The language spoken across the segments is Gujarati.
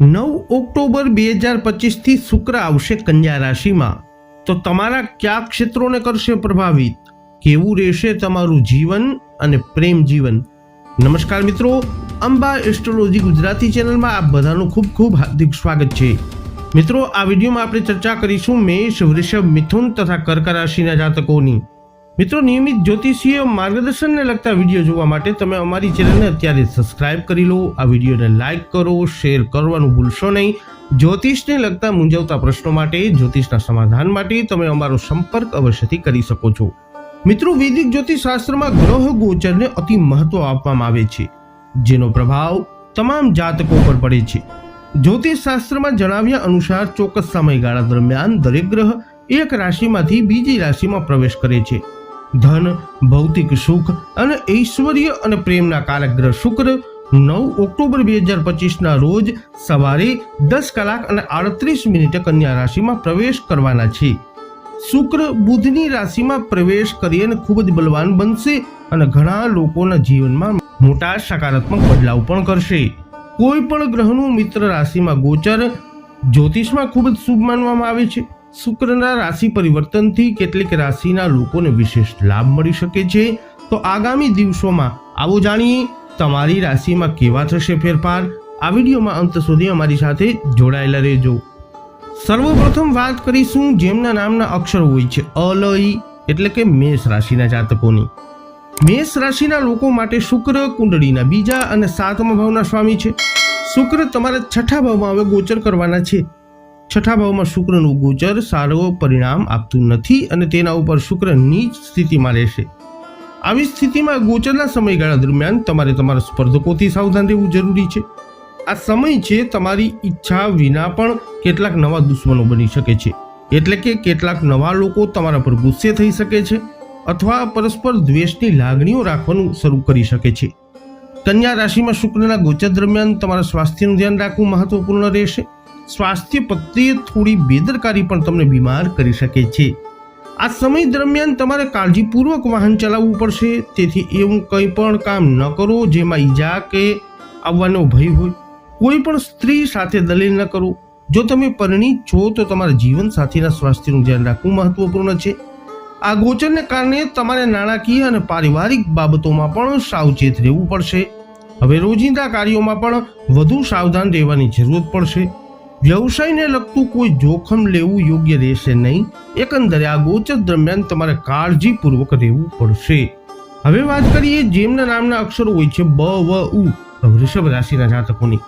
નવ ઓક્ટોબર બે હજાર પચીસથી શુક્ર આવશે કન્યા રાશિમાં. તો તમારા કયા ક્ષેત્રોને કરશે પ્રભાવિત? કેવું રહેશે તમારું જીવન અને પ્રેમ જીવન? નમસ્કાર મિત્રો, અંબા એસ્ટ્રોલોજી ગુજરાતી ચેનલમાં આપ બધાનું ખૂબ ખૂબ હાર્દિક સ્વાગત છે. મિત્રો, આ વિડીયોમાં આપણે ચર્ચા કરીશું મેષ, વૃષભ, મિથુન તથા કર્ક રાશિના જાતકોની. મિત્રો, નિયમિત જ્યોતિષીય માર્ગદર્શનને લગતા વીડિયો જોવા માટે તમે અમારી ચેનલને અત્યારે સબસ્ક્રાઇબ કરી લો. આ વિડીયોને લાઇક કરો, શેર કરવાનું ભૂલશો નહીં. જ્યોતિષને લગતા મૂંઝવતા પ્રશ્નો માટે, જ્યોતિષના સમાધાન માટે તમે અમારો સંપર્ક અવશ્યથી કરી શકો છો. મિત્રો, વૈદિક જ્યોતિષ શાસ્ત્રમાં ગ્રહ ગોચરને અતિ મહત્વ આપવામાં આવે છે, જેનો પ્રભાવ તમામ જાતકો પર પડે છે. જ્યોતિષ શાસ્ત્રમાં જણાવ્યા અનુસાર ચોક્કસ સમયગાળા દરમિયાન દરેક ગ્રહ એક રાશિમાંથી બીજી રાશિમાં પ્રવેશ કરે છે. ધન, ભૌતિક સુખ અને ઐશ્વર્ય અને પ્રેમના કાલગ્રહ શુક્ર નવ ઓક્ટોબર બે હજાર પચીસના રોજ સવારે દસ કલાક અને આડત્રીસ મિનિટે કન્યા રાશિમાં પ્રવેશ કરવાના છે. શુક્ર બુધની રાશિમાં પ્રવેશ કરી અને ખૂબ જ બલવાન બનશે અને ઘણા લોકોના જીવનમાં મોટા સકારાત્મક બદલાવ પણ કરશે. કોઈ પણ ગ્રહનું મિત્ર રાશિમાં ગોચર, જ્યોતિષમાં ખૂબ જ શુભ માનવામાં આવે છે. શુક્રના રાશિ પરિવર્તનથી કેટલીક રાશિના લોકોને વિશેષ લાભ મળી શકે છે. તો આગામી દિવસોમાં આવો જાણીએ તમારી રાશિમાં કેવા થશે ફેરફાર. આ વિડીયોમાં અંત સુધી અમારી સાથે જોડાયેલા રહેજો. સર્વપ્રથમ વાત કરીશું જેમના નામના અક્ષર હોય છે અલઈ એટલે કે મેષ રાશિના જાતકોની. મેષ રાશિના લોકો માટે શુક્ર, કુંડળીના બીજા અને સાતમા ભાવના સ્વામી છે. શુક્ર તમારા છઠ્ઠા ભાવમાં હવે ગોચર કરવાના છે. છઠ્ઠા ભાવમાં શુક્રનું ગોચર સારો પરિણામ આપતું નથી અને તેના ઉપર શુક્ર નીચ સ્થિતિમાં રહેશે. આવી સ્થિતિમાં ગોચરના સમયગાળા દરમિયાન તમારે તમારા સ્પર્ધકોથી સાવધાન રહેવું જરૂરી છે. આ સમય છે તમારી ઈચ્છા વિના પણ કેટલાક નવા દુશ્મનો બની શકે છે. એટલે કે કેટલાક નવા લોકો તમારા પર ગુસ્સે થઈ શકે છે અથવા પરસ્પર દ્વેષની લાગણીઓ રાખવાનું શરૂ કરી શકે છે. કન્યા રાશિમાં શુક્રના ગોચર દરમિયાન તમારા સ્વાસ્થ્યનું ધ્યાન રાખવું મહત્વપૂર્ણ રહેશે. સ્વાસ્થ્ય પ્રત્યે થોડી બેદરકારી પણ તમને બીમાર કરી શકે છે. આ સમય દરમિયાન તમારે કાળજીપૂર્વક વાહન ચલાવવું પડશે. તેથી એવું કંઈ પણ કામ ન કરો જેમાં ઈજા કે આવવાનો ભય હોય. કોઈ પણ સ્ત્રી સાથે દલીલ ન કરો. જો તમે પરિણીત છો તો તમારા જીવન સાથીના સ્વાસ્થ્યનું ધ્યાન રાખવું મહત્વપૂર્ણ છે. આ ગોચરને કારણે તમારે નાણાકીય અને પારિવારિક બાબતોમાં પણ સાવચેત રહેવું પડશે. હવે રોજિંદા કાર્યોમાં પણ વધુ સાવધાન રહેવાની જરૂરત પડશે. વ્યવસાયને લગતું કોઈ જોખમ લેવું યોગ્ય રહેશે નહીં. એકંદરે આ ગોચર દરમિયાન તમારે કાળજીપૂર્વક રહેવું પડશે. હવે વાત કરીએ જેમના નામના અક્ષરો હોય છે બ, વ, ઉ. વૃષભ રાશિના જાતકોની.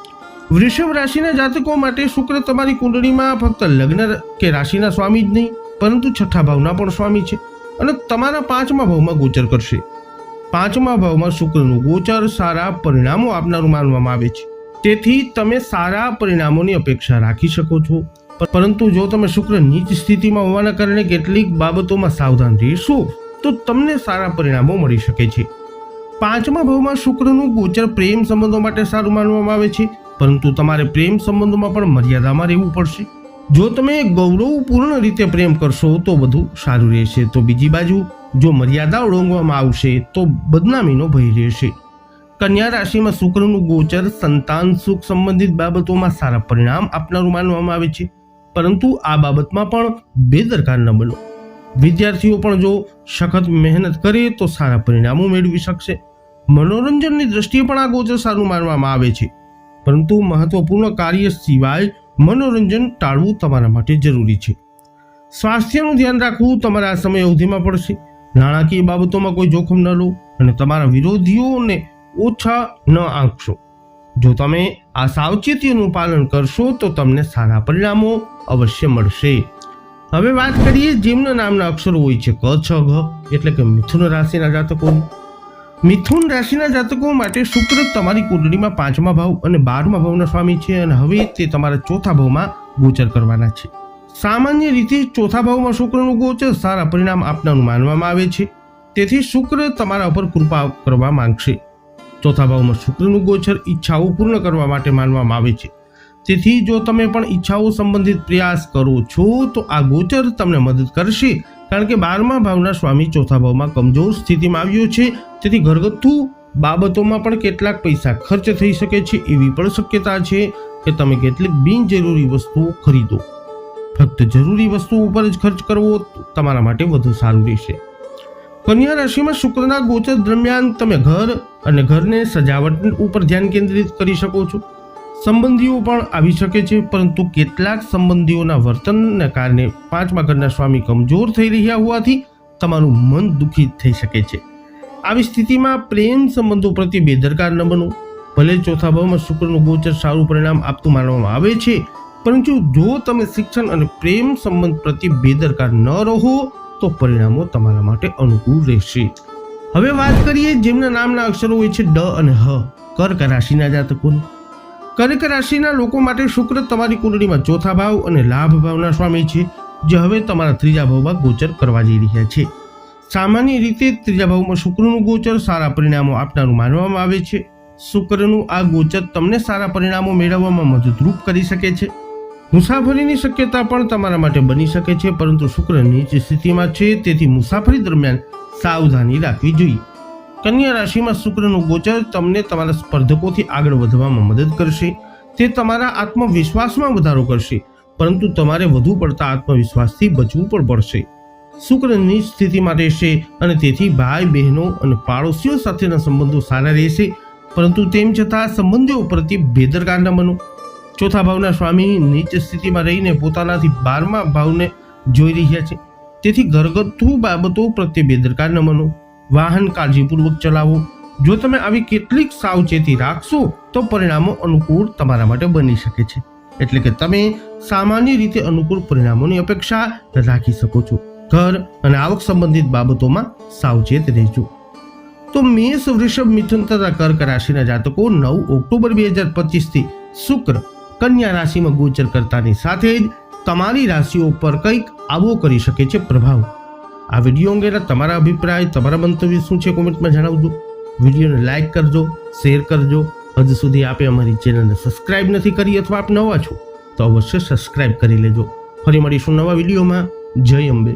વૃષભ રાશિના જાતકો માટે શુક્ર તમારી કુંડળીમાં ફક્ત લગ્ન કે રાશિના સ્વામી જ નહીં, પરંતુ છઠ્ઠા ભાવના પણ સ્વામી છે અને તમારા પાંચમા ભાવમાં ગોચર કરશે. પાંચમા ભાવમાં શુક્રનું ગોચર સારા પરિણામો આપનારું માનવામાં આવે છે. તેથી તમે સારા પરિણામોની અપેક્ષા રાખી શકો છો. પરંતુ જો તમે શુક્ર નીચ સ્થિતિમાં હોવાના કારણે કેટલીક બાબતોમાં સાવધાન રહેશો, તો તમને સારા પરિણામો મળી શકે છે. પાંચમા ભાવમાં શુક્રનું ગોચર પ્રેમ સંબંધો માટે સારું માનવામાં આવે છે, પરંતુ તમારે પ્રેમ સંબંધોમાં પણ મર્યાદામાં રહેવું પડશે. જો તમે ગૌરવપૂર્ણ રીતે પ્રેમ કરશો, તો બધું સારું રહેશે. તો બીજી બાજુ, જો મર્યાદા ઓળંગવામાં આવશે, તો બદનામીનો ભય રહેશે. કન્યા રાશિમાં શુક્રનું ગોચર, સંતાન, સુખ સંબંધિત બાબતોમાં સારા પરિણામ આપનારું માનવામાં આવે છે. પરંતુ આ બાબતમાં પણ બેદરકાર ન બનો. વિદ્યાર્થીઓ પણ જો સખત મહેનત કરે તો સારા પરિણામો મેળવી શકશે. મનોરંજનની દ્રષ્ટિએ પણ આ ગોચર સારું માનવામાં આવે છે. પરંતુ મહત્વપૂર્ણ કાર્ય સિવાય મનોરંજન ટાળવું તમારા માટે જરૂરી છે. સ્વાસ્થ્યનું ધ્યાન રાખવું તમારા આ સમય અવધિમાં પડશે. નાણાકીય બાબતોમાં કોઈ જોખમ ન લો અને તમારા વિરોધીઓને ઓછા ન આંકશો જો તમે આ સાવચેતીનું પાલન કરશો, તો તમને સારા પરિણામો અવશ્ય મળશે. હવે વાત કરીએ જેમના નામના અક્ષરો હોય છે ક, છ, ઘ, એટલે કે મિથુન રાશિના જાતકો મિથુન રાશિના જાતકો માટે શુક્ર તમારી કુંડળીમાં પાંચમા ભાવ અને બારમા ભાવના સ્વામી છે અને હવે તે તમારા ચોથા ભાવમાં ગોચર કરવાના છે. સામાન્ય રીતે ચોથા ભાવમાં શુક્રનું ગોચર સારા પરિણામ આપનારું માનવામાં આવે છે. તેથી શુક્ર તમારા ઉપર કૃપા કરવા માંગશે. ચોથા ભાવમાં શુક્રનું ગોચર ઈચ્છાઓ પૂર્ણ કરવા માટે માનવામાં આવે છે. તેથી જો તમે પણ ઈચ્છાઓ સંબંધિત પ્રયાસ કરો છો, તો આ ગોચર તમને મદદ કરશે, કારણ કે બારમા ભાવના સ્વામી ચોથા ભાવમાં કમજોર સ્થિતિમાં આવ્યો છે. તેથી ઘરગથ્થુ બાબતોમાં પણ કેટલાક પૈસા ખર્ચ થઈ શકે છે એવી પણ શક્યતા છે કે તમે કેટલીક બિનજરૂરી વસ્તુઓ ખરીદો. ફક્ત જરૂરી વસ્તુઓ ઉપર જ ખર્ચ કરવો તમારા માટે વધુ સારું રહેશે. કન્યા રાશિમાં શુક્રના ગોચર દરમિયાન તમે ઘર અને ઘરને સજાવટ ઉપર ધ્યાન કેન્દ્રિત કરી શકો છો. સંબંધીઓ પણ આવી શકે છે, પરંતુ કેટલાક સંબંધીઓના વર્તનને કારણે પાંચમા ઘરના સ્વામી કમજોર થઈ રહ્યા હોવાથી તમારું મન દુઃખિત થઈ શકે છે. આવી સ્થિતિમાં પ્રેમ સંબંધો પ્રત્યે બેદરકાર ન બનો. ભલે ચોથા ભાવમાં શુક્રનું ગોચર સારું પરિણામ આપતું માનવામાં આવે છે, પરંતુ જો તમે શિક્ષણ અને પ્રેમ સંબંધ પ્રત્યે બેદરકાર ન રહો તો પરિણામો તમારા માટે અનુકૂળ રહેશે. હવે વાત કરીએ જેમના નામના અક્ષરો હોય છે ડ અને હ. કર્ક રાશિના જાતકોની. કર્ક રાશિના લોકો માટે શુક્ર તમારી કુંડળીમાં ચોથા ભાવ અને લાભ ભાવના સ્વામી છે, જે હવે તમારા ત્રીજા ભાવમાં ગોચર કરવા જઈ રહ્યા છે. સામાન્ય રીતે ત્રીજા ભાવમાં શુક્રનું ગોચર સારા પરિણામો આપનારું માનવામાં આવે છે. શુક્રનું આ ગોચર તમને સારા પરિણામો મેળવવામાં મદદરૂપ કરી શકે છે. મુસાફરીની શક્યતા પણ તમારા માટે બની શકે છે, પરંતુ શુક્ર નીચ સ્થિતિમાં છે, તેથી મુસાફરી દરમિયાન સાવધાની રાખવી જોઈએ. કન્યા રાશિમાં શુક્રનું ગોચર તમને તમારા સ્પર્ધકોથી આગળ વધવામાં મદદ કરશે. તે તમારા આત્મવિશ્વાસમાં વધારો કરશે, પરંતુ તમારે વધુ પડતા આત્મવિશ્વાસથી બચવું પણ પડશે. શુક્ર નીચ સ્થિતિમાં રહેશે અને તેથી ભાઈ બહેનો અને પાડોશીઓ સાથેના સંબંધો સારા રહેશે, પરંતુ તેમ છતાં સંબંધીઓ પ્રત્યે બેદરકાર ન બનો. ચોથા ભાવના સ્વામી નીચ સ્થિતિમાં રહીને પોતાનાથી બારમા ભાવને જોઈ રહ્યા છે. તેથી ઘરગથ્થુ બાબતો પ્રત્યે બેદરકાર ન બનો. વાહન કાળજીપૂર્વક ચલાવો. જો તમે આવી કેટલીક સાવચેતી રાખશો, તો પરિણામો અનુકૂળ તમારા માટે બની શકે છે. એટલે કે તમે સામાન્ય રીતે અનુકૂળ પરિણામોની અપેક્ષા રાખી શકો છો. ઘર અને આવક સંબંધિત બાબતોમાં સાવચેત રહેજો. તો મેષ, વૃષભ, મિથુન તથા કર્ક રાશિના જાતકો નવ ઓક્ટોબર બે હજાર પચીસથી શુક્ર કન્યા રાશિમાં ગોચર કરતાની સાથે જ તમારી રાશિઓ પર કંઈક આવો કરી શકે છે પ્રભાવ. આ વીડિયો અંગેના તમારા અભિપ્રાય, તમારા મંતવ્ય શું છે કોમેન્ટમાં જણાવજો. વિડીયોને લાઇક કરજો, શેર કરજો. હજુ સુધી આપે અમારી ચેનલને સબસ્ક્રાઇબ નથી કરી અથવા આપ નવા છો, તો અવશ્ય સબસ્ક્રાઇબ કરી લેજો. ફરી મળીશું નવા વિડીયોમાં. જય અંબે.